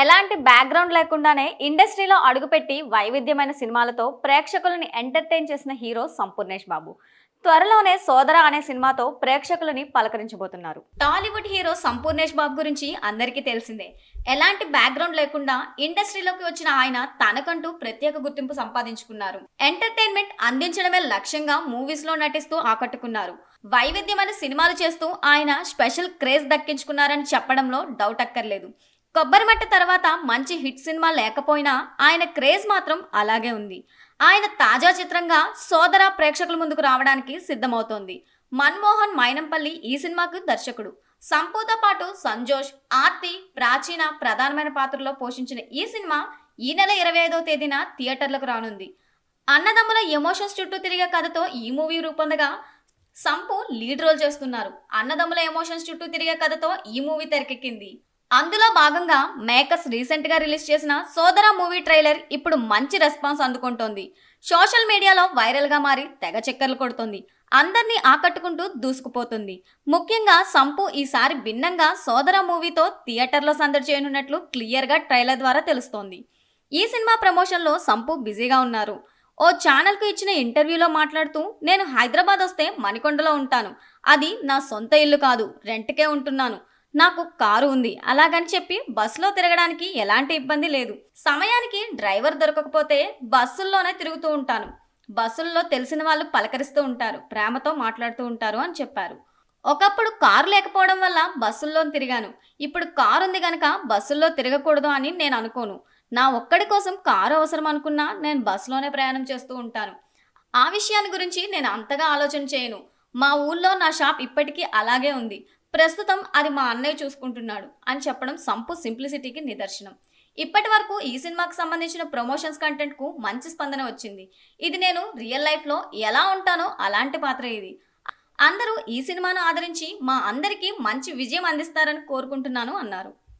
ఎలాంటి బ్యాక్గ్రౌండ్ లేకుండానే ఇండస్ట్రీలో అడుగుపెట్టి వైవిధ్యమైన సినిమాలతో ప్రేక్షకులని ఎంటర్టైన్ చేసిన హీరో సంపూర్ణేష్ బాబు. త్వరలోనే సోదర అనే సినిమాతో ప్రేక్షకులని పలకరించబోతున్నారు. టాలీవుడ్ హీరో సంపూర్ణేష్ బాబు గురించి అందరికీ తెలిసిందే. ఎలాంటి బ్యాక్గ్రౌండ్ లేకుండా ఇండస్ట్రీలోకి వచ్చిన ఆయన తనకంటూ ప్రత్యేక గుర్తింపు సంపాదించుకున్నారు. ఎంటర్టైన్మెంట్ అందించడమే లక్ష్యంగా మూవీస్లో నటిస్తూ ఆకట్టుకున్నారు. వైవిధ్యమైన సినిమాలు చేస్తూ ఆయన స్పెషల్ క్రేజ్ దక్కించుకున్నారని చెప్పడంలో డౌట్ అక్కర్లేదు. కొబ్బరిమట్ట తర్వాత మంచి హిట్ సినిమా లేకపోయినా ఆయన క్రేజ్ మాత్రం అలాగే ఉంది. ఆయన తాజా చిత్రంగా సోదర ప్రేక్షకుల ముందుకు రావడానికి సిద్ధమవుతోంది. మన్మోహన్ మైనంపల్లి ఈ సినిమాకు దర్శకుడు. సంపూతో పాటు సంజోష్ ఆర్తి ప్రాచీన ప్రధానమైన పాత్రలో పోషించిన ఈ సినిమా ఈ నెల ఇరవై ఐదవ తేదీన థియేటర్లకు రానుంది. అన్నదమ్ముల ఎమోషన్స్ చుట్టూ తిరిగే కథతో ఈ మూవీ రూపొందగా సంపు లీడ్ రోల్ చేస్తున్నారు. అన్నదమ్ముల ఎమోషన్స్ చుట్టూ తిరిగే కథతో ఈ మూవీ తెరకెక్కింది. అందులో భాగంగా మేకర్స్ రీసెంట్గా రిలీజ్ చేసిన సోదర మూవీ ట్రైలర్ ఇప్పుడు మంచి రెస్పాన్స్ అందుకుంటోంది. సోషల్ మీడియాలో వైరల్గా మారి తెగ చక్కర్లు కొడుతుంది. అందరినీ ఆకట్టుకుంటూ దూసుకుపోతుంది. ముఖ్యంగా సంపు ఈసారి భిన్నంగా సోదర మూవీతో థియేటర్లో సందడి చేయనున్నట్లు క్లియర్గా ట్రైలర్ ద్వారా తెలుస్తోంది. ఈ సినిమా ప్రమోషన్లో సంపు బిజీగా ఉన్నారు. ఓ ఛానల్కు ఇచ్చిన ఇంటర్వ్యూలో మాట్లాడుతూ నేను హైదరాబాద్ వస్తే మణికొండలో ఉంటాను. అది నా సొంత ఇల్లు కాదు రెంట్కే ఉంటున్నాను. నాకు కారు ఉంది. అలాగని చెప్పి బస్సులో తిరగడానికి ఎలాంటి ఇబ్బంది లేదు. సమయానికి డ్రైవర్ దొరకకపోతే బస్సుల్లోనే తిరుగుతూ ఉంటాను. బస్సుల్లో తెలిసిన వాళ్ళు పలకరిస్తూ ఉంటారు. ప్రేమతో మాట్లాడుతూ ఉంటారు అని చెప్పారు. ఒకప్పుడు కారు లేకపోవడం వల్ల బస్సుల్లో తిరిగాను. ఇప్పుడు కారు ఉంది కనుక బస్సుల్లో తిరగకూడదు అని నేను అనుకోను. నా ఒక్కడి కోసం కారు అవసరం అనుకున్నా నేను బస్సులోనే ప్రయాణం చేస్తూ ఉంటాను. ఆ విషయాన్ని గురించి నేను అంతగా ఆలోచన చేయను. మా ఊళ్ళో నా షాప్ ఇప్పటికీ అలాగే ఉంది. ప్రస్తుతం అది మా అన్నయ్య చూసుకుంటున్నాడు అని చెప్పడం సంపు సింప్లిసిటీకి నిదర్శనం. ఇప్పటి వరకు ఈ సినిమాకి సంబంధించిన ప్రమోషన్స్ కంటెంట్కు మంచి స్పందన వచ్చింది. ఇది నేను రియల్ లైఫ్లో ఎలా ఉంటానో అలాంటి పాత్ర ఇది. అందరూ ఈ సినిమాను ఆదరించి మా అందరికీ మంచి విజయం అందిస్తారని కోరుకుంటున్నాను అన్నారు.